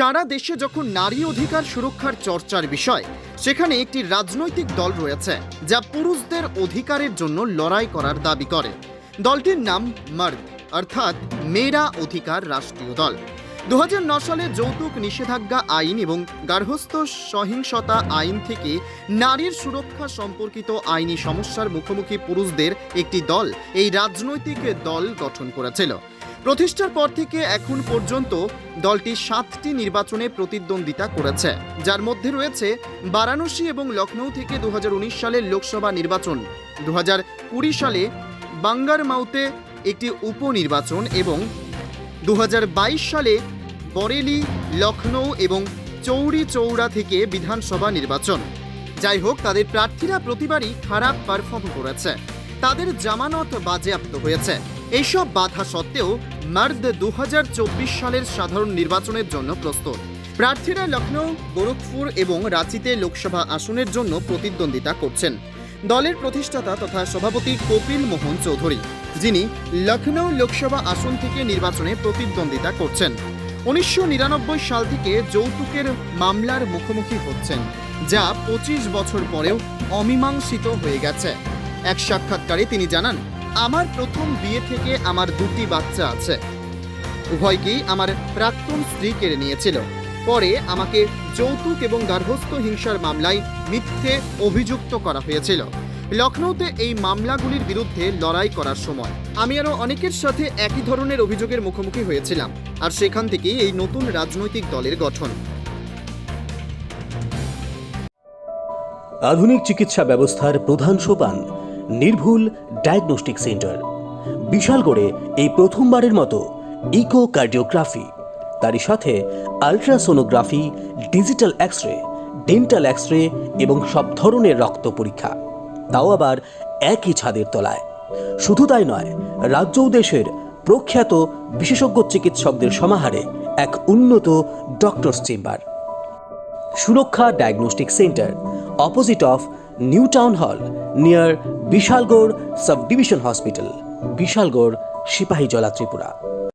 সারা দেশে যখন নারী অধিকার সুরক্ষার চর্চার বিষয়, সেখানে একটি রাজনৈতিক দল রয়েছে, যা পুরুষদের অধিকারের জন্য লড়াই করার দাবি করে। দলটির নাম মার্দ, অর্থাৎ মেয়েরা অধিকার রাষ্ট্রীয় দল। দু সালে যৌতুক নিষেধাজ্ঞা আইন এবং গার্হস্থ্য সহিংসতা আইন থেকে নারীর সুরক্ষা সম্পর্কিত আইনি সমস্যার মুখোমুখি পুরুষদের একটি দল এই রাজনৈতিক দল গঠন করেছিল। প্রতিষ্ঠার পর থেকে এখন পর্যন্ত দলটি সাতটি নির্বাচনে প্রতিদ্বন্দ্বিতা করেছে। যার মধ্যে রয়েছে বারাণসী এবং লখনৌ থেকে দু হাজার উনিশ সালের লোকসভা নির্বাচন দু হাজার কুড়ি সালে বাঙ্গারমাউতে একটি উপনির্বাচন এবং দু হাজার বাইশ সালে বরেলি লখনৌ এবং চৌরি চৌড়া থেকে বিধানসভা নির্বাচন। যাই হোক, তাদের প্রার্থীরা প্রতিবারই খারাপ পারফর্ম করেছে। তাদের জামানত বাজেয়াপ্ত হয়েছে। এইসব বাধা সত্ত্বেও মার্দ দু হাজার চব্বিশ সালের সাধারণ নির্বাচনের জন্য প্রস্তুত। প্রার্থীরা লখনৌ গোরখপুর এবং রাঁচিতে লোকসভা আসনের জন্য প্রতিদ্বন্দ্বিতা করছেন। দলের প্রতিষ্ঠাতা তথা সভাপতি কপিল মোহন চৌধুরী, যিনি লখনৌ লোকসভা আসন থেকে নির্বাচনে প্রতিদ্বন্দ্বিতা করছেন। উনিশশো নিরানব্বই সাল থেকে যৌতুকের মামলার মুখোমুখি হচ্ছেন, যা পঁচিশ বছর পরেও অমীমাংসিত হয়ে গেছে। এক সাক্ষাৎকারে তিনি জানান আমার প্রথম বিয়ে থেকে আমার দুটি বাচ্চা আছে। উভয়কেই আমার প্রাক্তন স্ত্রী কেড়ে নিয়েছিল। পরে আমাকে যৌতুক এবং গার্হস্থ্য হিংসার মামলায় মিথ্যে অভিযুক্ত করা হয়েছিল। লখনৌতে এই মামলাগুলির বিরুদ্ধে লড়াই করার সময় আমি আরও অনেকের সাথে একই ধরনের অভিযোগের মুখোমুখি হয়েছিলাম, আর সেখান থেকেই এই নতুন রাজনৈতিক দলের গঠন। আধুনিক চিকিৎসা ব্যবস্থার প্রধান সোপান নির্ভুল ডায়াগনস্টিক সেন্টার। বিশালগড়ে এই প্রথমবারের মতো ইকো কার্ডিওগ্রাফি তারই সাথে ultrasonography, digital X ray dental X ray এবং সব ধরনের রক্ত পরীক্ষা। তাও আবার একই ছাদের তলায়। শুধু তাই নয়, রাজ্য দেশের প্রখ্যাত বিশেষজ্ঞ চিকিৎসকদের সমাহারে এক উন্নত doctors chamber. Suraksha diagnostic centre opposite of New Town hall near Bishalgarh subdivision hospital Bishalgarh Sepahijala Tripura